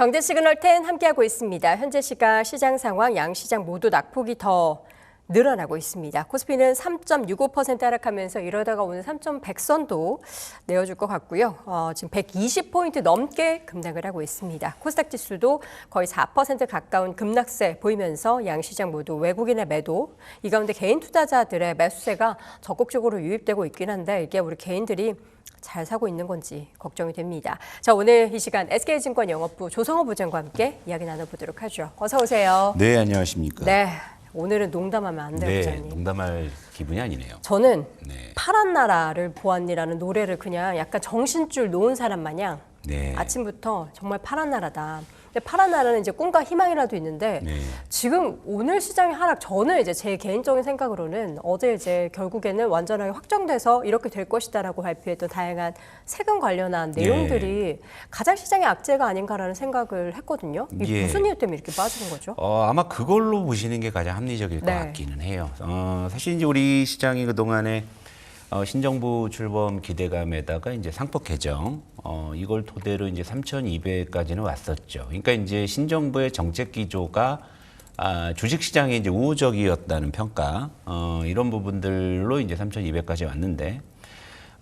경제 시그널 10 함께하고 있습니다. 현재 시각 시장 상황 양 시장 모두 낙폭이 더 늘어나고 있습니다. 코스피는 3.65% 하락하면서 이러다가 오늘 3.100선도 내어줄 것 같고요. 어, 지금 120포인트 넘게 급락을 하고 있습니다. 코스닥 지수도 거의 4% 가까운 급락세 보이면서 양시장 모두 외국인의 매도, 이 가운데 개인 투자자들의 매수세가 적극적으로 유입되고 있긴 한데 이게 우리 개인들이 잘 사고 있는 건지 걱정이 됩니다. 자, 오늘 이 시간 SK증권 영업부 조성호 부장과 함께 이야기 나눠보도록 하죠. 어서 오세요. 네, 안녕하십니까. 네, 오늘은 농담하면 안 돼요, 네, 부장님. 농담할 기분이 아니네요. 저는 네. 파란 나라를 보았니라는 노래를 그냥 약간 정신줄 놓은 사람 마냥 네. 아침부터 정말 파란 나라다. 근데 파란 나라는 이제 꿈과 희망이라도 있는데 네. 지금 오늘 시장의 하락 저는 이제 제 개인적인 생각으로는 어제 이제 결국에는 완전하게 확정돼서 이렇게 될 것이다라고 발표했던 다양한 세금 관련한 네. 내용들이 가장 시장의 악재가 아닌가라는 생각을 했거든요. 이게 예. 무슨 이유 때문에 이렇게 빠지는 거죠? 어, 아마 그걸로 보시는 게 가장 합리적일 네. 것 같기는 해요. 어, 사실 이제 우리 시장이 그 동안에 어, 신정부 출범 기대감에다가 이제 상법 개정 어, 이걸 토대로 이제 3,200까지는 왔었죠. 그러니까 이제 신정부의 정책 기조가 아, 주식 시장이 이제 우호적이었다는 평가 어, 이런 부분들로 이제 3,200까지 왔는데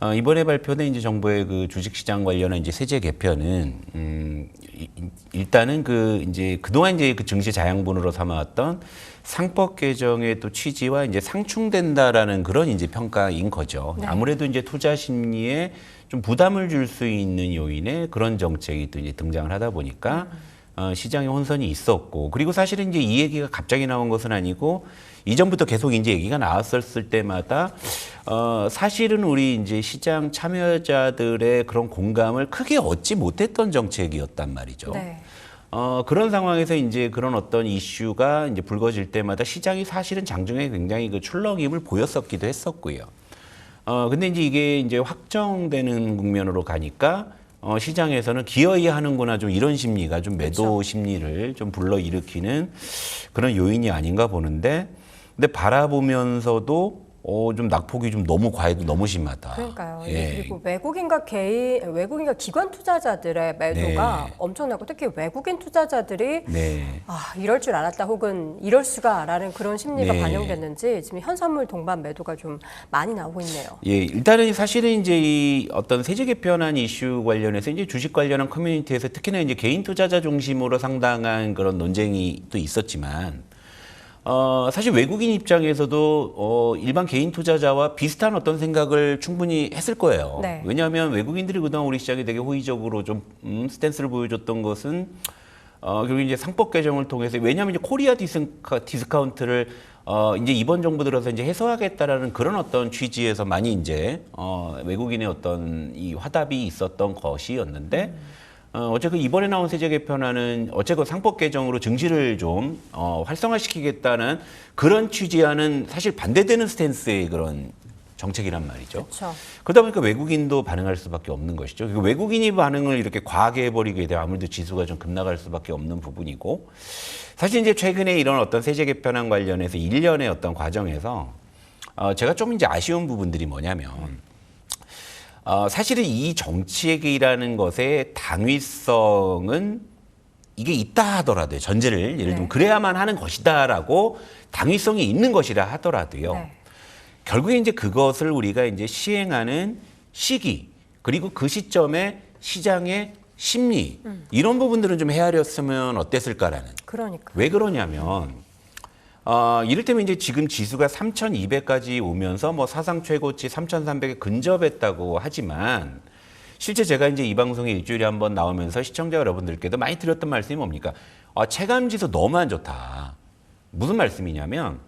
어, 이번에 발표된 이제 정부의 그 주식시장 관련한 이제 세제 개편은 음, 이- 이- 일단은 그 이제 그동안 이제 그 증시 자양분으로 삼아왔던 상법 개정의 또 취지와 이제 상충된다라는 그런 이제 평가인 거죠. 네. 아무래도 이제 투자 심리에 좀 부담을 줄 수 있는 요인의 그런 정책이 또 이제 등장을 하다 보니까 어, 시장에 혼선이 있었고 그리고 사실은 이제 이 얘기가 갑자기 나온 것은 아니고 이전부터 계속 이제 얘기가 나왔었을 때마다 어, 사실은 우리 이제 시장 참여자들의 그런 공감을 크게 얻지 못했던 정책이었단 말이죠. 네. 어, 그런 상황에서 이제 그런 어떤 이슈가 이제 불거질 때마다 시장이 사실은 장중에 굉장히 그 출렁임을 보였었기도 했었고요. 어, 근데 이제 이게 이제 확정되는 국면으로 가니까 어, 시장에서는 기어이 하는구나 좀 이런 심리가 좀 매도 심리를 좀 불러일으키는 그런 요인이 아닌가 보는데 근데 바라보면서도 어, 좀 낙폭이 좀 너무 과해도 너무 심하다. 그러니까요. 예. 그리고 외국인과 개인, 외국인과 기관 투자자들의 매도가 네. 엄청나고 특히 외국인 투자자들이 네. 아 이럴 줄 알았다 혹은 이럴 수가라는 그런 심리가 네. 반영됐는지 지금 현선물 동반 매도가 좀 많이 나오고 있네요. 예, 일단은 사실은 이제 이 어떤 세제 개편안 이슈 관련해서 이제 주식 관련한 커뮤니티에서 특히나 이제 개인 투자자 중심으로 상당한 그런 논쟁이 또 있었지만 어, 사실 외국인 입장에서도 어, 일반 개인 투자자와 비슷한 어떤 생각을 충분히 했을 거예요. 네. 왜냐하면 외국인들이 그동안 우리 시장에 되게 호의적으로 좀 음, 스탠스를 보여줬던 것은 어, 결국 이제 상법 개정을 통해서 왜냐하면 이제 코리아 디스카, 디스카운트를 어, 이제 이번 정부 들어서 이제 해소하겠다라는 그런 어떤 취지에서 많이 이제 어, 외국인의 어떤 이 화답이 있었던 것이었는데 어, 어쨌든 이번에 나온 세제 개편안은 어쨌든 상법 개정으로 증시를 좀 어, 활성화시키겠다는 그런 취지와는 사실 반대되는 스탠스의 그런 정책이란 말이죠. 그렇죠. 그러다 보니까 외국인도 반응할 수밖에 없는 것이죠. 그리고 외국인이 반응을 이렇게 과하게 해버리게 되면 아무래도 지수가 좀 급락할 수밖에 없는 부분이고 사실 이제 최근에 이런 어떤 세제 개편안 관련해서 일련의 어떤 과정에서 어, 제가 좀 이제 아쉬운 부분들이 뭐냐면 어, 사실은 이 정치액이라는 것의 당위성은 이게 있다 하더라도요. 전제를 예를 들면 네. 그래야만 하는 것이다라고 당위성이 있는 것이라 하더라도요. 네. 결국에 이제 그것을 우리가 이제 시행하는 시기 그리고 그 시점에 시장의 심리 이런 부분들은 좀 헤아렸으면 어땠을까라는 그러니까. 왜 그러냐면 어, 이를테면 이제 지금 지수가 3,200까지 오면서 뭐 사상 최고치 3,300에 근접했다고 하지만 실제 제가 이제 이 방송에 일주일에 한 번 나오면서 시청자 여러분들께도 많이 드렸던 말씀이 뭡니까? 아, 체감 지수 너무 안 좋다. 무슨 말씀이냐면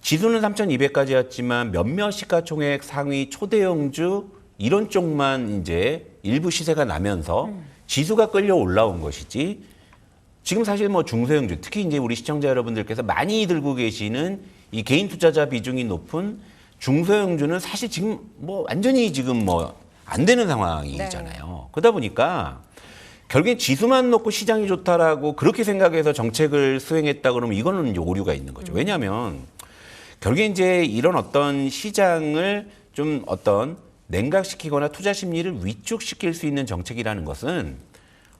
지수는 3,200까지 왔지만 몇몇 시가총액 상위 초대형주 이런 쪽만 이제 일부 시세가 나면서 지수가 끌려 올라온 것이지 지금 사실 뭐 중소형주 특히 이제 우리 시청자 여러분들께서 많이 들고 계시는 이 개인 투자자 비중이 높은 중소형주는 사실 지금 뭐 완전히 지금 뭐 안 되는 상황이잖아요. 그러다 보니까 결국엔 지수만 놓고 시장이 좋다라고 그렇게 생각해서 정책을 수행했다 그러면 이거는 오류가 있는 거죠. 왜냐하면 결국에 이제 이런 어떤 시장을 좀 어떤 냉각시키거나 투자 심리를 위축시킬 수 있는 정책이라는 것은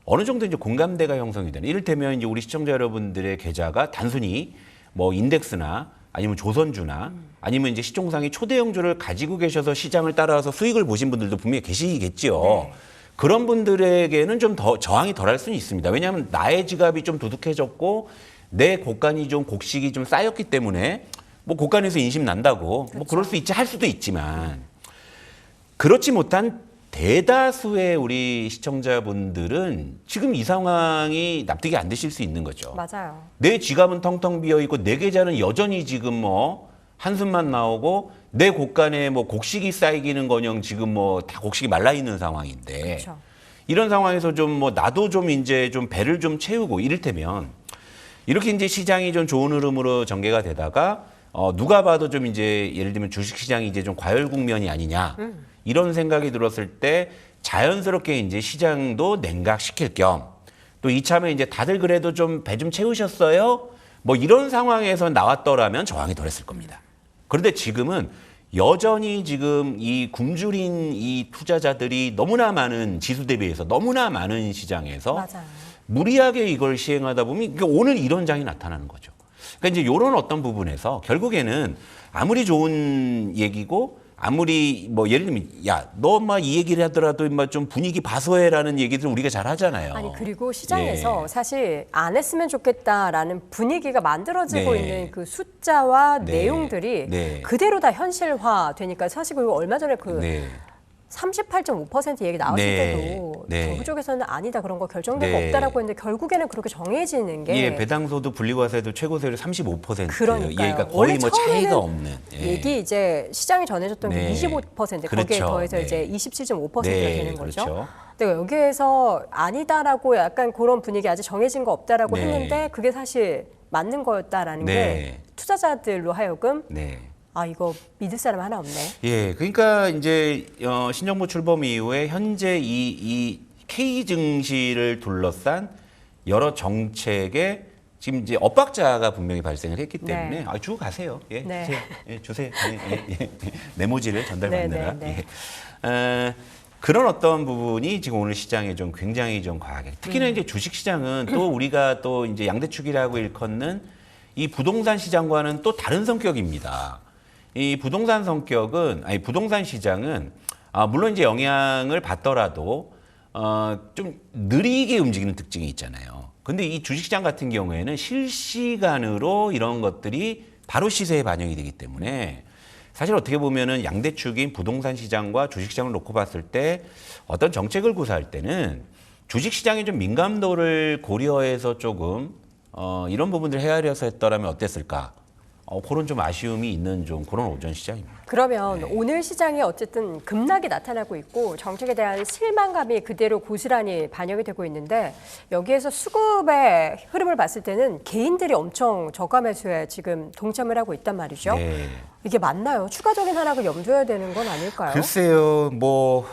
어느 정도 이제 공감대가 형성이 되는. 이를테면 이제 우리 시청자 여러분들의 계좌가 단순히 뭐 인덱스나 아니면 조선주나 아니면 이제 시총상의 초대형주를 가지고 계셔서 시장을 따라서 수익을 보신 분들도 분명히 계시겠죠. 네. 그런 분들에게는 좀 더 저항이 덜할 수는 있습니다. 왜냐하면 나의 지갑이 좀 두둑해졌고 내 곡간이 좀 곡식이 좀 쌓였기 때문에 뭐 곡간에서 인심 난다고 뭐 그럴 수 있지 할 수도 있지만 그렇지 못한 대다수의 우리 시청자분들은 지금 이 상황이 납득이 안 되실 수 있는 거죠. 맞아요. 내 지갑은 텅텅 비어 있고 내 계좌는 여전히 지금 뭐 한숨만 나오고 내 곡간에 뭐 곡식이 쌓이기는커녕 지금 뭐 다 곡식이 말라 있는 상황인데 그렇죠. 이런 상황에서 좀 뭐 나도 좀 이제 좀 배를 좀 채우고 이를테면 이렇게 이제 시장이 좀 좋은 흐름으로 전개가 되다가 어 누가 봐도 좀 이제 예를 들면 주식 시장이 이제 좀 과열 국면이 아니냐 이런 생각이 들었을 때 자연스럽게 이제 시장도 냉각시킬 겸 또 이참에 이제 다들 그래도 좀 배 좀 채우셨어요? 뭐 이런 상황에서 나왔더라면 저항이 덜했을 겁니다. 그런데 지금은 여전히 지금 이 굶주린 이 투자자들이 너무나 많은 지수 대비해서 너무나 많은 시장에서 맞아요. 무리하게 이걸 시행하다 보면 그러니까 오늘 이런 장이 나타나는 거죠. 그러니까 이제 이런 어떤 부분에서 결국에는 아무리 좋은 얘기고 아무리 뭐 예를 들면 야 너 막 이 얘기를 하더라도 인마 좀 분위기 봐서해라는 얘기들 우리가 잘 하잖아요. 아니 그리고 시장에서 예. 사실 안 했으면 좋겠다라는 분위기가 만들어지고 네. 있는 그 숫자와 네. 내용들이 네. 그대로 다 현실화 되니까 사실 그리고 얼마 전에 그 네. 38.5% 얘기 나왔을 네. 때도 네. 정부 쪽에서는 아니다 그런 거 결정된 거 네. 없다라고 했는데 결국에는 그렇게 정해지는 게 예, 배당소득 분리과세도 최고세율 35%. 그러니까요. 예, 그러니까 거의 뭐 차이가 없는. 예. 얘기 이제 시장이 전해졌던 네. 게 25% 거기에 그렇죠. 더해서 네. 이제 27.5%가 네, 되는 거죠. 그렇죠. 근데 여기에서 아니다라고 약간 그런 분위기 아직 정해진 거 없다라고 네. 했는데 그게 사실 맞는 거였다라는 네. 게 투자자들로 하여금 네. 아 이거 믿을 사람 하나 없네. 예, 그러니까 이제 어, 신정부 출범 이후에 현재 이, 이 K 증시를 둘러싼 여러 정책에 지금 이제 엇박자가 분명히 발생을 했기 때문에 네. 아, 주고 가세요. 예, 네. 주세요. 예, 주세요. 예, 예, 예. 메모지를 전달받느라. 네, 네, 네. 예. 어, 그런 어떤 부분이 지금 오늘 시장에 좀 굉장히 좀 과하게. 음. 특히나 이제 주식 시장은 또 우리가 또 이제 양대축이라고 일컫는 이 부동산 시장과는 또 다른 성격입니다. 이 부동산 성격은 아니 부동산 시장은 아 물론 이제 영향을 받더라도 어 좀 느리게 움직이는 특징이 있잖아요. 근데 이 주식시장 같은 경우에는 실시간으로 이런 것들이 바로 시세에 반영이 되기 때문에 사실 어떻게 보면은 양대 축인 부동산 시장과 주식 시장을 놓고 봤을 때 어떤 정책을 구사할 때는 주식 시장의 좀 민감도를 고려해서 조금 어 이런 부분들을 헤아려서 했더라면 어땠을까? 어 그런 좀 아쉬움이 있는 좀 그런 오전 시장입니다. 그러면 오늘 시장에 어쨌든 급락이 나타나고 있고 정책에 대한 실망감이 그대로 고스란히 반영이 되고 있는데 여기에서 수급의 흐름을 봤을 때는 개인들이 엄청 저가 매수에 지금 동참을 하고 있단 말이죠. 네. 이게 맞나요? 추가적인 하락을 염두해야 되는 건 아닐까요? 글쎄요, 뭐.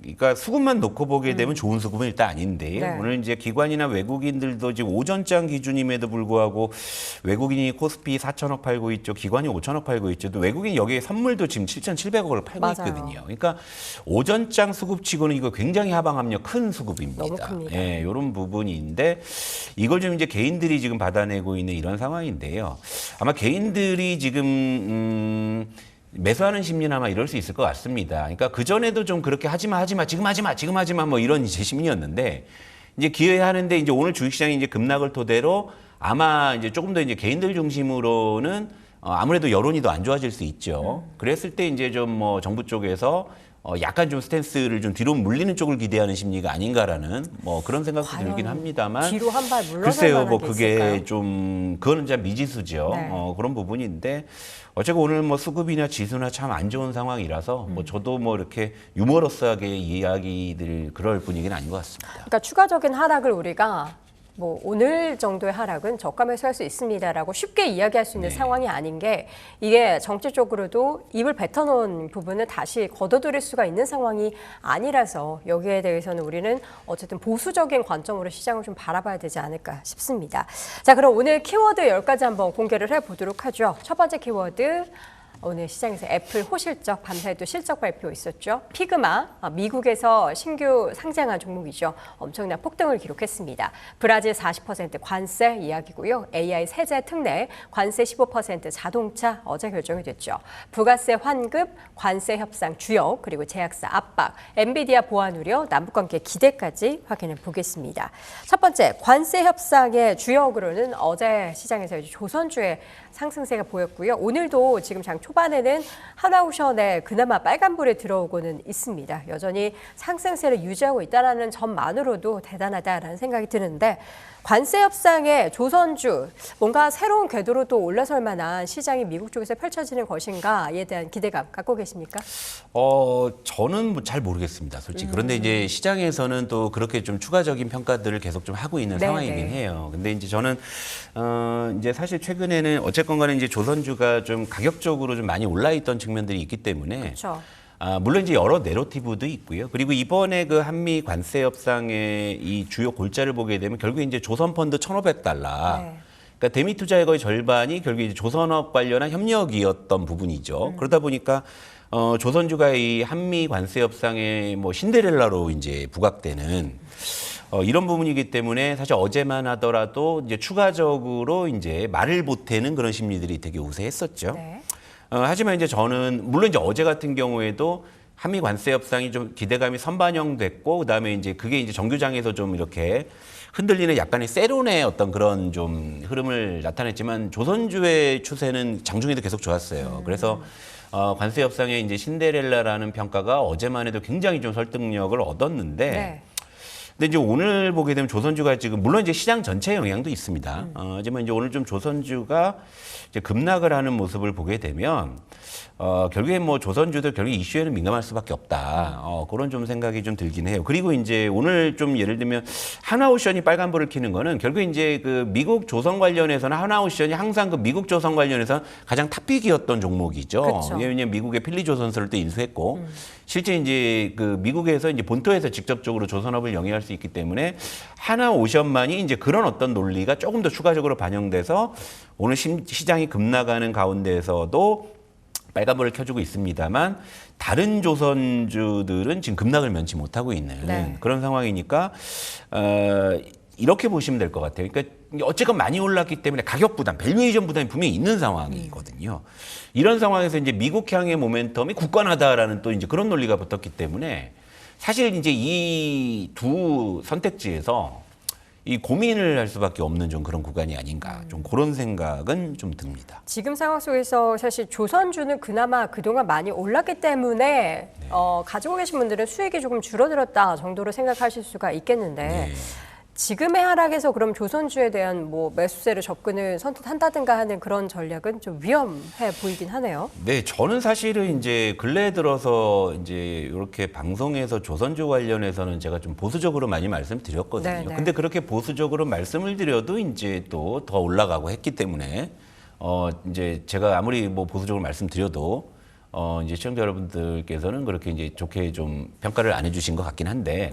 그러니까 수급만 놓고 보게 되면 좋은 수급은 일단 아닌데 음. 네. 오늘 이제 기관이나 외국인들도 지금 오전장 기준임에도 불구하고 외국인이 코스피 4천억 팔고 있죠, 기관이 5천억 팔고 있죠. 또 외국인 여기에 선물도 지금 7,700억을 팔고 맞아요. 있거든요. 그러니까 오전장 수급치고는 이거 굉장히 하방 압력 큰 수급입니다. 너무 큽니다. 예, 이런 부분인데 이걸 좀 이제 개인들이 지금 받아내고 있는 이런 상황인데요. 아마 개인들이 지금 음, 매수하는 심리나 아마 이럴 수 있을 것 같습니다. 그러니까 그 전에도 좀 그렇게 하지마 하지마 지금 하지마 지금 하지마 뭐 이런 이제 심리였는데 이제 기회하는데 이제 오늘 주식시장이 이제 급락을 토대로 아마 이제 조금 더 이제 개인들 중심으로는 어, 아무래도 여론이 더 안 좋아질 수 있죠. 그랬을 때 이제 좀 뭐 정부 쪽에서 어, 약간 좀 스탠스를 좀 뒤로 물리는 쪽을 기대하는 심리가 아닌가라는 뭐 그런 생각도 들긴 합니다만 뒤로 한 발 물러설 글쎄요, 뭐게 그게 있을까요? 좀 그거는 진짜 미지수죠. 네. 어, 그런 부분인데 어쨌든 오늘 뭐 수급이나 지수나 참 안 좋은 상황이라서 음. 뭐 저도 뭐 이렇게 유머러스하게 이야기들 그럴 분위기는 아닌 것 같습니다. 그러니까 추가적인 하락을 우리가 뭐 오늘 정도의 하락은 저가 매수할 수 있습니다라고 쉽게 이야기할 수 있는 네. 상황이 아닌 게 이게 정치적으로도 입을 뱉어놓은 부분을 다시 걷어들일 수가 있는 상황이 아니라서 여기에 대해서는 우리는 어쨌든 보수적인 관점으로 시장을 좀 바라봐야 되지 않을까 싶습니다. 자 그럼 오늘 키워드 10가지 한번 공개를 해보도록 하죠. 첫 번째 키워드 오늘 시장에서 애플 호실적 밤사이 또 실적 발표 있었죠. 피그마 아, 미국에서 신규 상장한 종목이죠. 엄청난 폭등을 기록했습니다. 브라질 40% 관세 이야기고요. AI 세제 특례 관세 15% 자동차 어제 결정이 됐죠. 부가세 환급, 관세 협상 주역 그리고 제약사 압박, 엔비디아 보안 우려, 남북 관계 기대까지 확인해 보겠습니다. 첫 번째 관세 협상의 주역으로는 어제 시장에서 조선주의 상승세가 보였고요. 오늘도 지금 장 초 반에는 하나오션에 그나마 빨간불에 들어오고는 있습니다. 여전히 상승세를 유지하고 있다는 점만으로도 대단하다라는 생각이 드는데 관세 협상에 조선주 뭔가 새로운 궤도로 또 올라설 만한 시장이 미국 쪽에서 펼쳐지는 것인가에 대한 기대감 갖고 계십니까? 어, 저는 뭐잘 모르겠습니다, 솔직히. 그런데 이제 시장에서는 또 그렇게 좀 추가적인 평가들을 계속 좀 하고 있는 네, 상황이긴 네. 해요. 근데 이제 저는, 어, 이제 사실 최근에는 어쨌건 간에 이제 조선주가 좀 가격적으로 좀 많이 올라 있던 측면들이 있기 때문에. 그렇죠. 아, 물론 이제 여러 내러티브도 있고요. 그리고 이번에 그 한미 관세 협상의 이 주요 골자를 보게 되면 결국 이제 조선 펀드 1,500달러. 네. 그러니까 대미 투자의 거의 절반이 결국 이제 조선업 관련한 협력이었던 부분이죠. 그러다 보니까 어, 조선주가 이 한미 관세 협상의 뭐 신데렐라로 이제 부각되는 어, 이런 부분이기 때문에 사실 어제만 하더라도 이제 추가적으로 이제 말을 보태는 그런 심리들이 되게 우세했었죠. 네. 어, 하지만 이제 저는 물론 이제 어제 같은 경우에도 한미 관세 협상이 좀 기대감이 선반영됐고 그다음에 이제 그게 이제 정규장에서 좀 이렇게 흔들리는 약간의 세론의 어떤 그런 좀 흐름을 나타냈지만 조선주의 추세는 장중에도 계속 좋았어요. 그래서 어, 관세 협상의 이제 신데렐라라는 평가가 어제만 해도 굉장히 좀 설득력을 얻었는데 네. 근데 이제 오늘 보게 되면 조선주가 지금 물론 이제 시장 전체 영향도 있습니다. 어, 하지만 이제 오늘 좀 조선주가 이제 급락을 하는 모습을 보게 되면 어, 결국에 뭐 조선주들 결국 이슈에는 민감할 수밖에 없다. 어, 그런 좀 생각이 좀 들긴 해요. 그리고 이제 오늘 좀 예를 들면 하나오션이 빨간불을 켜는 거는 결국 이제 그 미국 조선 관련해서는 하나오션이 항상 그 미국 조선 관련해서 가장 탑픽이었던 종목이죠. 그쵸. 왜냐하면 미국의 필리 또 인수했고 실제 이제 그 미국에서 이제 본토에서 직접적으로 조선업을 영위할 수 있기 때문에 하나 오션만이 이제 그런 어떤 논리가 조금 더 추가적으로 반영돼서 오늘 심- 시장이 급나가는 가운데에서도 빨간불을 켜주고 있습니다만 다른 조선주들은 지금 급락을 면치 못하고 있는 네. 그런 상황이니까 어, 이렇게 보시면 될 것 같아요. 그러니까 어쨌건 많이 올랐기 때문에 가격 부담, 밸류에이션 부담이 분명히 있는 상황이거든요. 이런 상황에서 이제 미국 향의 모멘텀이 굳건하다라는 또 이제 그런 논리가 붙었기 때문에 사실 이제 이 두 선택지에서 이 고민을 할 수밖에 없는 좀 그런 구간이 아닌가 좀 그런 생각은 좀 듭니다. 지금 상황 속에서 사실 조선주는 그나마 그동안 많이 올랐기 때문에 네. 어, 가지고 계신 분들은 수익이 조금 줄어들었다 정도로 생각하실 수가 있겠는데 네. 지금의 하락에서 그럼 조선주에 대한 뭐 매수세를 접근을 선택한다든가 하는 그런 전략은 좀 위험해 보이긴 하네요. 네, 저는 사실은 이제 근래 들어서 이제 이렇게 방송에서 조선주 관련해서는 제가 좀 보수적으로 많이 말씀드렸거든요. 네, 네. 근데 그렇게 보수적으로 말씀을 드려도 이제 또 더 올라가고 했기 때문에 어 이제 제가 아무리 뭐 보수적으로 말씀드려도 어 이제 시청자 여러분들께서는 그렇게 이제 좋게 좀 평가를 안 해주신 것 같긴 한데.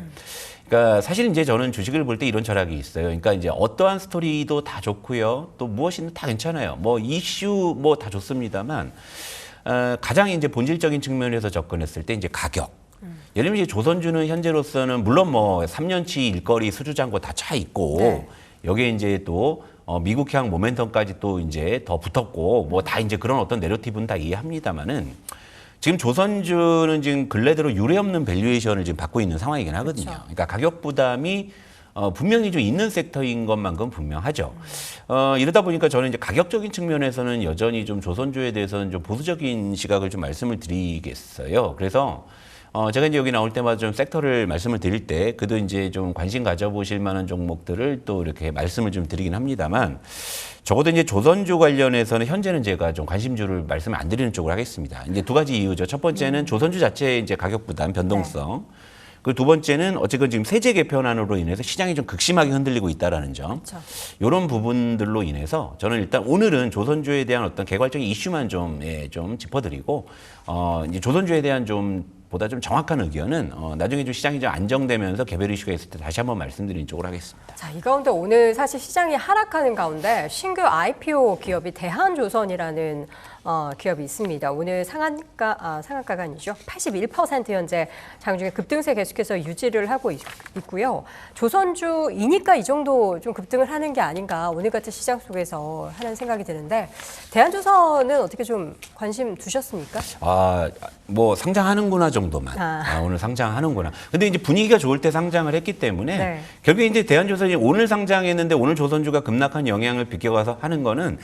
그러니까 사실 이제 저는 주식을 볼 때 이런 철학이 있어요. 그러니까 이제 어떠한 스토리도 다 좋고요. 또 무엇이든 다 괜찮아요. 뭐 이슈 뭐 다 좋습니다만 어, 가장 이제 본질적인 측면에서 접근했을 때 이제 가격. 예를 들면 이제 조선주는 현재로서는 물론 뭐 3년치 일거리 수주잔고 다 차 있고 네. 여기에 이제 또 어, 미국향 모멘텀까지 또 이제 더 붙었고 뭐 다 이제 그런 어떤 내러티브는 다 이해합니다만은 지금 조선주는 지금 근래대로 유례 없는 밸류에이션을 지금 받고 있는 상황이긴 하거든요. 그렇죠. 그러니까 가격 부담이 어, 분명히 좀 있는 섹터인 것만큼 분명하죠. 어, 이러다 보니까 저는 이제 가격적인 측면에서는 여전히 좀 조선주에 대해서는 좀 보수적인 시각을 좀 말씀을 드리겠어요. 그래서 어, 제가 이제 여기 나올 때마다 좀 섹터를 말씀을 드릴 때 그도 이제 좀 관심 가져보실 만한 종목들을 또 이렇게 말씀을 좀 드리긴 합니다만 적어도 이제 조선주 관련해서는 현재는 제가 좀 관심주를 말씀을 안 드리는 쪽으로 하겠습니다. 이제 두 가지 이유죠. 첫 번째는 조선주 자체의 이제 가격 부담, 변동성. 그리고 두 번째는 어쨌건 지금 세제 개편안으로 인해서 시장이 좀 극심하게 흔들리고 있다라는 점. 그렇죠. 이런 부분들로 인해서 저는 일단 오늘은 조선주에 대한 어떤 개괄적인 이슈만 좀, 예, 좀 짚어드리고, 어, 이제 조선주에 대한 좀 보다 좀 정확한 의견은 어, 나중에 좀 시장이 좀 안정되면서 개별 이슈가 있을 때 다시 한번 말씀드리는 쪽으로 하겠습니다. 자, 이 가운데 오늘 사실 시장이 하락하는 가운데 신규 IPO 기업이 대한조선이라는 어, 기업이 있습니다. 오늘 상한가, 아, 상한가가 아니죠. 81% 현재 장중에 급등세 계속해서 유지를 하고 있, 있고요. 조선주이니까 이 정도 좀 급등을 하는 게 아닌가 오늘 같은 시장 속에서 하는 생각이 드는데 대한조선은 어떻게 좀 관심 두셨습니까? 아, 뭐 상장하는구나 정도만. 아. 아, 오늘 상장하는구나. 근데 이제 분위기가 좋을 때 상장을 했기 때문에 네. 결국에 이제 대한조선이 오늘 상장했는데 오늘 조선주가 급락한 영향을 비껴가서 하는 거는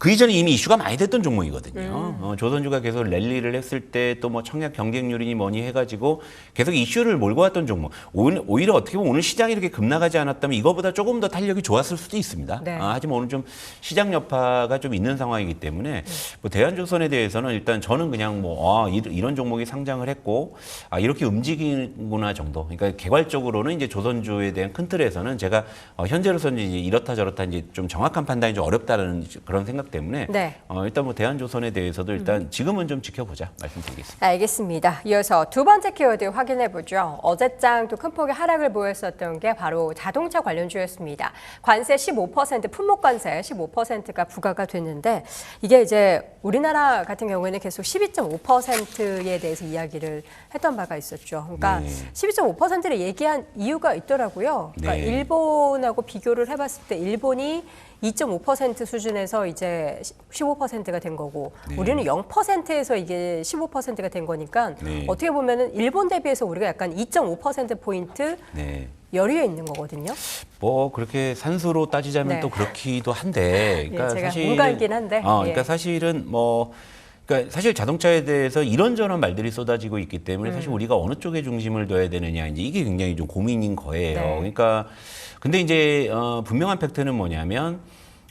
그 이전에 이미 이슈가 많이 됐던 종목이거든요. 어, 조선주가 계속 랠리를 했을 때 또 뭐 청약 경쟁률이니 뭐니 해가지고 계속 이슈를 몰고 왔던 종목. 오늘, 오히려 어떻게 보면 오늘 시장이 이렇게 급락하지 않았다면 이거보다 조금 더 탄력이 좋았을 수도 있습니다. 네. 아, 하지만 오늘 좀 시장 여파가 좀 있는 상황이기 때문에 뭐 대한조선에 대해서는 일단 저는 그냥 뭐 아, 이- 이런 종목이 상장을 했고 아, 이렇게 움직이구나 정도. 그러니까 개괄적으로는 이제 조선주에 대한 큰 틀에서는 제가 어, 현재로서는 이제 이렇다 저렇다 이제 좀 정확한 판단이 좀 어렵다는 그런 생각 때문에 네. 어, 일단 뭐 대한조선에 대해서도 일단 지금은 좀 지켜보자 말씀드리겠습니다. 알겠습니다. 이어서 두 번째 키워드 확인해 보죠. 어제장 또 큰 폭의 하락을 보였었던 게 바로 자동차 관련주였습니다. 관세 15% 품목 관세 15%가 부과가 됐는데 이게 이제 우리나라 같은 경우에는 계속 12.5%에 대해서 이야기를 했던 바가 있었죠. 그러니까 네. 12.5%를 얘기한 이유가 있더라고요. 그러니까 네. 일본하고 비교를 해봤을 때 일본이 2.5% 수준에서 이제 15%가 된 거고 네. 우리는 0%에서 이게 15%가 된 거니까 네. 어떻게 보면은 일본 대비해서 우리가 약간 2.5% 포인트 네. 열의에 있는 거거든요. 뭐 그렇게 산수로 따지자면 네. 또 그렇기도 한데, 그러니까 예, 제가 사실은 문과이긴 한데, 어, 예. 그러니까 사실은 뭐. 그러니까 사실 자동차에 대해서 이런저런 말들이 쏟아지고 있기 때문에 음. 사실 우리가 어느 쪽에 중심을 둬야 되느냐 이제 이게 굉장히 좀 고민인 거예요. 네. 그러니까 근데 이제 어, 분명한 팩트는 뭐냐면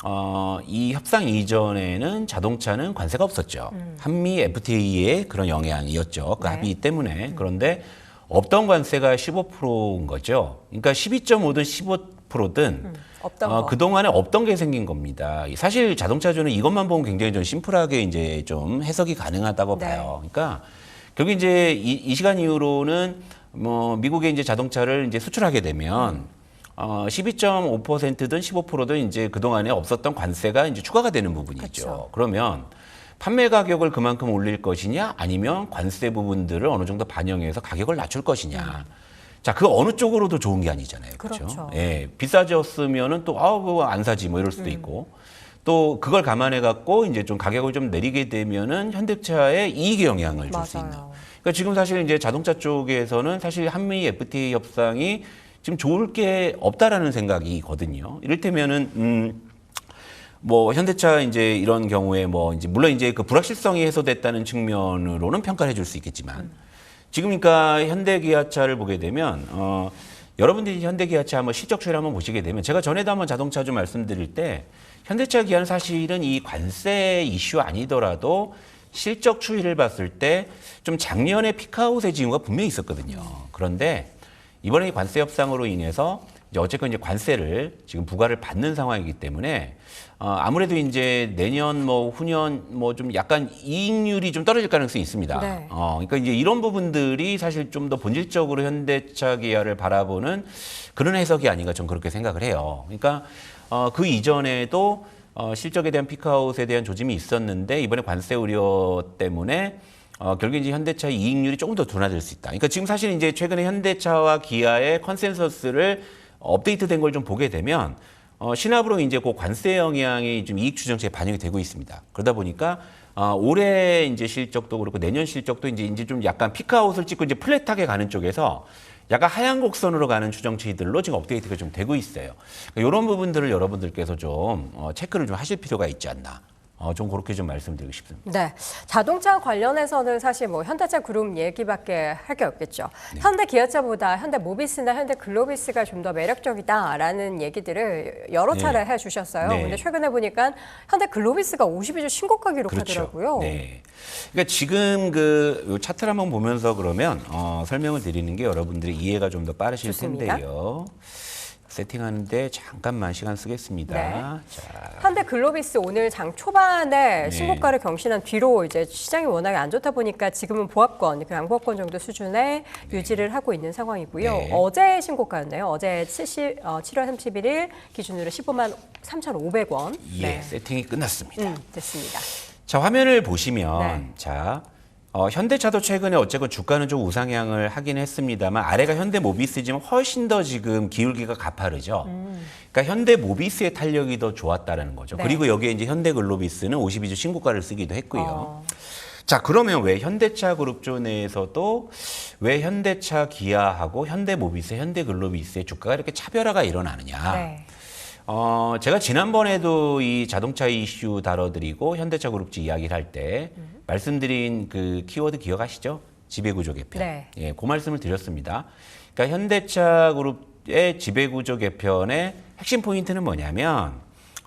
어, 이 협상 이전에는 자동차는 관세가 없었죠. 한미 FTA의 그런 영향이었죠. 그 음. 네. 합의 때문에 그런데 없던 관세가 15%인 거죠. 그러니까 12.5든 15%든 없던 어, 거. 그동안에 없던 게 생긴 겁니다. 사실 자동차주는 이것만 보면 굉장히 좀 심플하게 이제 좀 해석이 가능하다고 네. 봐요. 그러니까 결국 이제 이, 이 시간 이후로는 뭐 미국에 이제 자동차를 이제 수출하게 되면 어, 12.5%든 15%든 이제 그동안에 없었던 관세가 이제 추가가 되는 부분이죠. 그쵸. 그러면 판매 가격을 그만큼 올릴 것이냐 아니면 관세 부분들을 어느 정도 반영해서 가격을 낮출 것이냐. 자, 그 어느 쪽으로도 좋은 게 아니잖아요. 그렇죠? 그렇죠. 예. 비싸졌으면은 또 아우 그거 안 사지 뭐 이럴 수도 있고. 또 그걸 감안해 갖고 이제 좀 가격을 좀 내리게 되면은 현대차에 이익의 영향을 줄 수 있는. 그러니까 지금 사실 이제 자동차 쪽에서는 사실 한미 FTA 협상이 지금 좋을 게 없다라는 생각이거든요. 이를테면은 음. 뭐 현대차 이제 이런 경우에 뭐 이제 물론 이제 그 불확실성이 해소됐다는 측면으로는 평가를 해줄 수 있겠지만 지금 그러니까 현대기아차를 보게 되면 어 여러분들이 현대기아차 한번 실적 추이를 한번 보시게 되면 제가 전에도 한번 자동차 좀 말씀드릴 때 현대차 기아는 사실은 이 관세 이슈 아니더라도 실적 추이를 봤을 때 좀 작년에 피크아웃의 징후가 분명히 있었거든요. 그런데 이번에 이 관세 협상으로 인해서 이제 어쨌건 이제 관세를 지금 부과를 받는 상황이기 때문에 어, 아무래도 이제 내년 뭐 후년 뭐 좀 약간 이익률이 좀 떨어질 가능성이 있습니다. 네. 어, 그러니까 이제 이런 부분들이 사실 좀 더 본질적으로 현대차 기아를 바라보는 그런 해석이 아닌가 좀 그렇게 생각을 해요. 그러니까 어, 그 이전에도 어, 실적에 대한 피크아웃에 대한 조짐이 있었는데 이번에 관세 우려 때문에 어, 결국 이제 현대차의 이익률이 조금 더 둔화될 수 있다. 그러니까 지금 사실 이제 최근에 현대차와 기아의 컨센서스를 업데이트된 걸 좀 보게 되면 어, 신압으로 이제 그 관세 영향이 좀 이익 추정치에 반영이 되고 있습니다. 그러다 보니까 어, 올해 이제 실적도 그렇고 내년 실적도 이제 이제 좀 약간 피크아웃을 찍고 이제 플랫하게 가는 쪽에서 약간 하향 곡선으로 가는 추정치들로 지금 업데이트가 좀 되고 있어요. 그러니까 이런 부분들을 여러분들께서 좀 어, 체크를 좀 하실 필요가 있지 않나. 어, 좀 그렇게 좀 말씀드리고 싶습니다. 네, 자동차 관련해서는 사실 뭐 현대차 그룹 얘기밖에 할 게 없겠죠. 네. 현대 기아차보다 현대 모비스나 현대 글로비스가 좀 더 매력적이다라는 얘기들을 여러 네. 차례 해주셨어요. 네. 근데 최근에 보니까 현대 글로비스가 52주 신고가 기록하더라고요. 네. 그러니까 지금 그요 차트를 한번 보면서 그러면 어, 설명을 드리는 게 여러분들이 이해가 좀 더 빠르실 좋습니다. 텐데요. 세팅하는데 잠깐만 시간 쓰겠습니다. 네. 자, 현대 글로비스 오늘 장 초반에 네. 신고가를 경신한 뒤로 이제 시장이 워낙에 안 좋다 보니까 지금은 보합권, 그 양보합권 정도 수준에 유지를 하고 있는 상황이고요. 네. 어제 신고가였네요. 어제 70, 어, 7월 31일 기준으로 15만 3,500원. 예, 세팅이 끝났습니다. 음, 됐습니다. 자 화면을 보시면 네. 자 어, 현대차도 최근에 어쨌건 주가는 좀 우상향을 하긴 했습니다만 아래가 현대모비스지만 훨씬 더 지금 기울기가 가파르죠. 그러니까 현대모비스의 탄력이 더 좋았다라는 거죠. 네. 그리고 여기에 이제 현대글로비스는 52주 신고가를 쓰기도 했고요. 어, 자 그러면 왜 현대차 그룹주 내에서도 왜 현대차 기아하고 현대모비스, 현대글로비스의 주가가 이렇게 차별화가 일어나느냐? 네. 어, 제가 지난번에도 이 자동차 이슈 다뤄드리고 현대차 그룹주 이야기를 할때 말씀드린 그 키워드 기억하시죠? 지배구조 개편. 네. 예, 그 말씀을 드렸습니다. 그러니까 현대차 그룹의 지배구조 개편의 핵심 포인트는 뭐냐면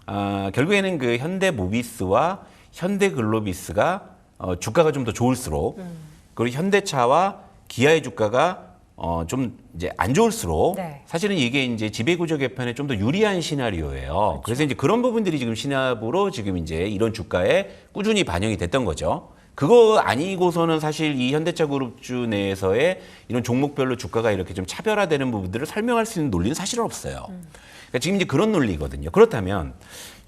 어, 결국에는 그 현대모비스와 현대글로비스가 어, 주가가 좀 더 좋을수록 그리고 현대차와 기아의 주가가 어, 좀 이제 안 좋을수록 네. 사실은 이게 이제 지배구조 개편에 좀 더 유리한 시나리오예요. 그래서 이제 그런 부분들이 지금 시납으로 지금 이제 이런 주가에 꾸준히 반영이 됐던 거죠. 그거 아니고서는 사실 이 현대차 그룹주 내에서의 이런 종목별로 주가가 이렇게 좀 차별화되는 부분들을 설명할 수 있는 논리는 사실은 없어요. 그러니까 지금 이제 그런 논리거든요. 그렇다면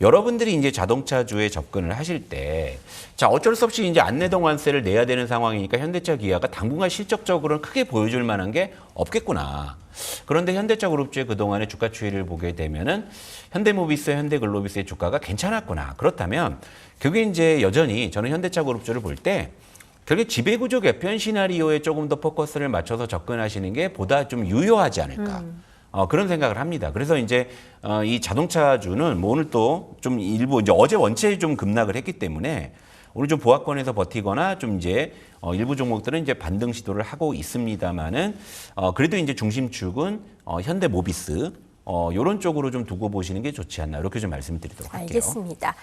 여러분들이 이제 자동차주에 접근을 하실 때, 자, 어쩔 수 없이 이제 안내동환세를 내야 되는 상황이니까 현대차 기아가 당분간 실적적으로는 크게 보여줄 만한 게 없겠구나. 그런데 현대차 그룹주의 그동안의 주가 추이를 보게 되면은 현대모비스, 현대글로비스의 주가가 괜찮았구나. 그렇다면 그게 이제 여전히 저는 현대차 그룹주를 볼 때 결국 지배구조 개편 시나리오에 조금 더 포커스를 맞춰서 접근하시는 게 보다 좀 유효하지 않을까. 어, 그런 생각을 합니다. 그래서 이제 어, 이 자동차주는 뭐 오늘 또 좀 일부 이제 어제 원체 좀 급락을 했기 때문에 오늘 좀 보합권에서 버티거나 좀 이제 어, 일부 종목들은 이제 반등 시도를 하고 있습니다만은 어, 그래도 이제 중심축은 어, 현대모비스 어, 요런 쪽으로 좀 두고 보시는 게 좋지 않나 이렇게 좀 말씀드리도록 할게요. 알겠습니다.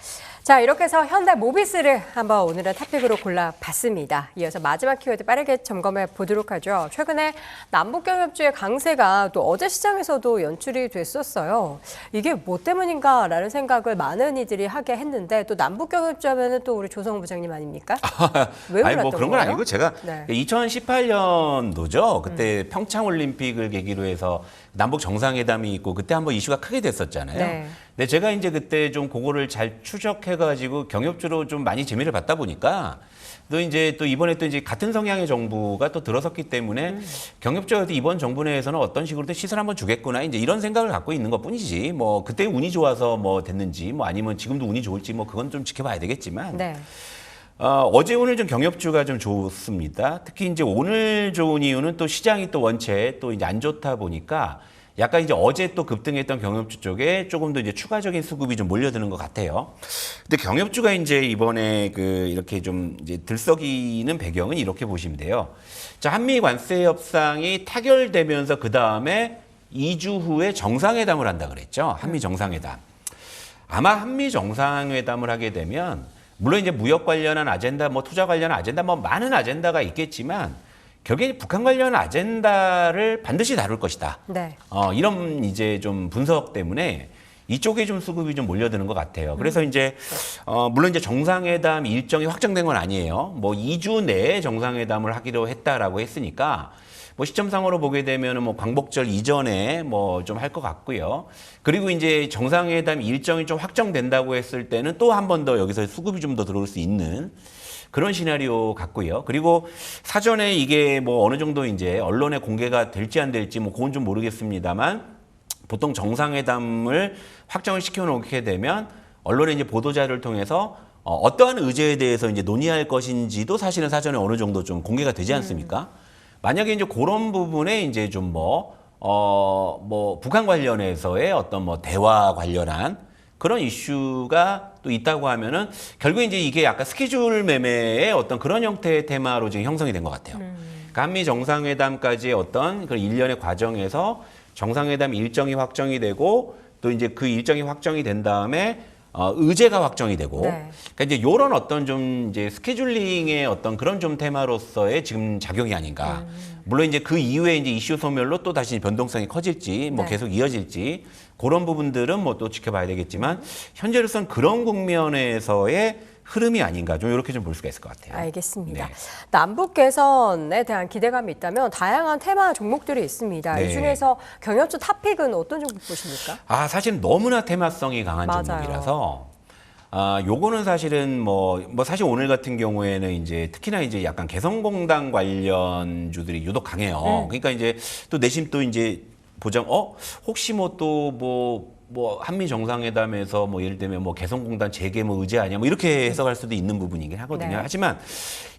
자, 이렇게 해서 현대 모비스를 한번 오늘은 탑픽으로 골라봤습니다. 이어서 마지막 키워드 빠르게 점검해 보도록 하죠. 최근에 남북경협주의 강세가 또 어제 시장에서도 연출이 됐었어요. 이게 뭐 때문인가라는 생각을 많은 이들이 하게 했는데 또 남북경협주 하면은 또 우리 조성 부장님 아닙니까? 왜 아니 뭐 그런 건 거예요? 아니고 제가 네. 2018년도죠. 그때 평창 올림픽을 계기로 해서 남북 정상회담이 있고 그때 한번 이슈가 크게 됐었잖아요. 네. 근데 제가 이제 그때 좀 그거를 잘 추적해가지고 경협주로 좀 많이 재미를 받다 보니까 또 이제 또 이번에 또 이제 같은 성향의 정부가 또 들어섰기 때문에 경협주가 이번 정부 내에서는 어떤 식으로든 시선 한번 주겠구나 이제 이런 생각을 갖고 있는 것 뿐이지 뭐 그때 운이 좋아서 뭐 됐는지 뭐 아니면 지금도 운이 좋을지 뭐 그건 좀 지켜봐야 되겠지만 네. 어, 어제 오늘 좀 경협주가 좀 좋습니다. 특히 이제 오늘 좋은 이유는 또 시장이 또 원체 또 이제 안 좋다 보니까 약간 이제 어제 또 급등했던 경협주 쪽에 조금 더 이제 추가적인 수급이 좀 몰려드는 것 같아요. 근데 경협주가 이제 이번에 그 이렇게 좀 이제 들썩이는 배경은 이렇게 보시면 돼요. 자, 한미 관세 협상이 타결되면서 그 다음에 2주 후에 정상회담을 한다 그랬죠. 한미 정상회담. 아마 한미 정상회담을 하게 되면 물론 이제 무역 관련한 아젠다, 뭐 투자 관련한 아젠다, 뭐 많은 아젠다가 있겠지만 결국에 북한 관련 아젠다를 반드시 다룰 것이다. 네. 어, 이런 이제 좀 분석 때문에 이쪽에 좀 수급이 좀 몰려드는 것 같아요. 그래서 이제 어, 물론 이제 정상회담 일정이 확정된 건 아니에요. 뭐 2주 내에 정상회담을 하기로 했다라고 했으니까 뭐 시점상으로 보게 되면은 뭐 광복절 이전에 뭐 좀 할 것 같고요. 그리고 이제 정상회담 일정이 좀 확정된다고 했을 때는 또 한 번 더 여기서 수급이 좀 더 들어올 수 있는 그런 시나리오 같고요. 그리고 사전에 이게 뭐 어느 정도 이제 언론에 공개가 될지 안 될지 뭐 그건 좀 모르겠습니다만 보통 정상회담을 확정을 시켜 놓게 되면 언론의 이제 보도자를 통해서 어, 어떠한 의제에 대해서 이제 논의할 것인지도 사실은 사전에 어느 정도 좀 공개가 되지 않습니까? 만약에 이제 그런 부분에 이제 좀 뭐, 어, 뭐, 북한 관련해서의 어떤 뭐 대화 관련한 그런 이슈가 또 있다고 하면은 결국에 이제 이게 약간 스케줄 매매의 어떤 그런 형태의 테마로 지금 형성이 된 것 같아요. 그러니까 한미 정상회담까지의 어떤 그런 일련의 과정에서 정상회담 일정이 확정이 되고 또 이제 그 일정이 확정이 된 다음에 어, 의제가 확정이 되고 네. 그러니까 이제 요런 어떤 좀 이제 스케줄링의 어떤 그런 좀 테마로서의 지금 작용이 아닌가. 음. 물론 이제 그 이후에 이제 이슈 소멸로 또 다시 변동성이 커질지 뭐 네. 계속 이어질지 그런 부분들은 뭐 또 지켜봐야 되겠지만 현재로서는 그런 국면에서의 흐름이 아닌가 좀 이렇게 좀 볼 수가 있을 것 같아요. 알겠습니다. 네. 남북 개선에 대한 기대감이 있다면 다양한 테마 종목들이 있습니다. 네. 이 중에서 경협주 탑픽은 어떤 종목 보십니까? 아, 사실 너무나 테마성이 강한 맞아요. 종목이라서 아, 요거는 사실은 뭐, 뭐 사실 오늘 같은 경우에는 이제 특히나 이제 약간 개성공단 관련 주들이 유독 강해요. 네. 그러니까 이제 또 내심 또 이제 보장, 어? 혹시 뭐 또 뭐, 뭐 한미 정상회담에서 뭐 예를 들면 뭐 개성공단 재개 뭐 의제 아니야 뭐 이렇게 해석할 수도 있는 부분이긴 하거든요. 네. 하지만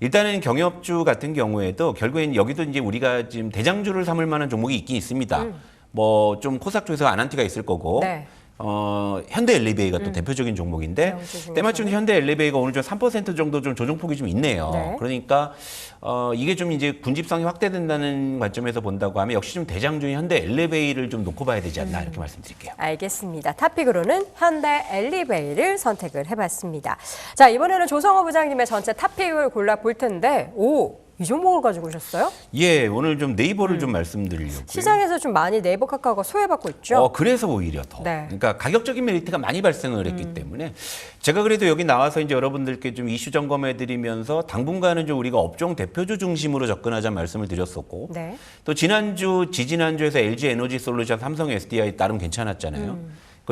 일단은 경협주 같은 경우에도 결국엔 여기도 이제 우리가 지금 대장주를 삼을 만한 종목이 있긴 있습니다. 뭐좀 코스닥 쪽에서 아난티가 있을 거고 네. 어, 현대 엘리베이가 또 대표적인 종목인데 중에서는. 때마침 현대 엘리베이가 오늘 좀 3% 정도 좀 조정폭이 좀 있네요. 네. 그러니까 어, 이게 좀 이제 군집성이 확대된다는 관점에서 본다고 하면 역시 좀 대장주인 현대 엘리베이를 좀 놓고 봐야 되지 않나 이렇게 말씀드릴게요. 알겠습니다. 탑픽으로는 현대 엘리베이를 선택을 해봤습니다. 자 이번에는 조성호 부장님의 전체 탑픽을 골라 볼 텐데 오 이 종목을 가지고 오셨어요? 예, 오늘 좀 네이버를 좀 말씀드리려고요. 음. 시장에서 좀 많이 네이버 카카오가 소외받고 있죠. 어, 그래서 오히려 더. 네. 음. 그러니까 가격적인 메리트가 많이 발생을 했기 때문에 제가 그래도 여기 나와서 이제 여러분들께 좀 이슈 점검해 드리면서 당분간은 좀 우리가 업종 대표주 중심으로 접근하자 말씀을 드렸었고 네. 또 지난주, 지지난주에서 LG 에너지 솔루션, 삼성 SDI 나름 괜찮았잖아요.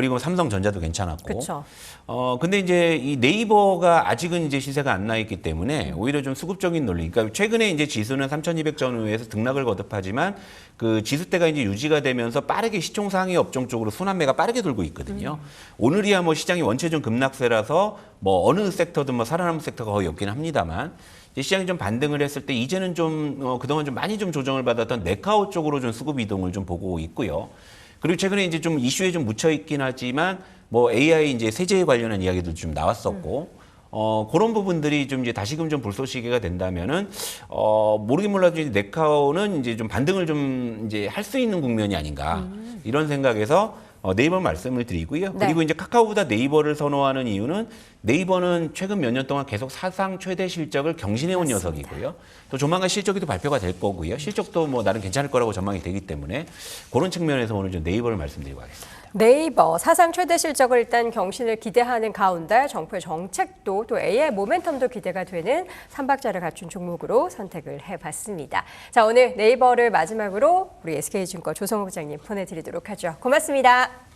그리고 삼성전자도 괜찮았고. 음. 그쵸. 어, 근데 이제 이 네이버가 아직은 이제 시세가 안 나 있기 때문에 오히려 좀 수급적인 논리. 그러니까 최근에 이제 지수는 3,200 전후에서 등락을 거듭하지만 그 지수대가 이제 유지가 되면서 빠르게 시총 상위 업종 쪽으로 순환매가 빠르게 돌고 있거든요. 오늘이야 뭐 시장이 원체적 급락세라서 뭐 어느 섹터든 뭐 살아남은 섹터가 거의 없긴 합니다만 이제 시장이 좀 반등을 했을 때 이제는 좀 어, 그동안 좀 많이 좀 조정을 받았던 네카오 쪽으로 좀 수급 이동을 좀 보고 있고요. 그리고 최근에 이제 좀 이슈에 좀 묻혀 있긴 하지만 뭐 AI 이제 세제에 관련한 이야기도 좀 나왔었고 어 그런 부분들이 좀 이제 다시금 좀 불쏘시개가 된다면은 어 모르긴 몰라도 이제 네카오는 이제 좀 반등을 좀 이제 할 수 있는 국면이 아닌가 이런 생각에서 어, 네이버 말씀을 드리고요. 네. 그리고 이제 카카오보다 네이버를 선호하는 이유는 네이버는 최근 몇 년 동안 계속 사상 최대 실적을 경신해 온 녀석이고요. 또 조만간 실적이 또 발표가 될 거고요. 실적도 뭐 나름 괜찮을 거라고 전망이 되기 때문에 그런 측면에서 오늘 좀 네이버를 말씀드리고 가겠습니다. 네이버 사상 최대 실적을 일단 경신을 기대하는 가운데 정부의 정책도 또 AI 모멘텀도 기대가 되는 삼박자를 갖춘 종목으로 선택을 해봤습니다. 자 오늘 네이버를 마지막으로 우리 SK증권 조성호 부장님 보내드리도록 하죠. 고맙습니다.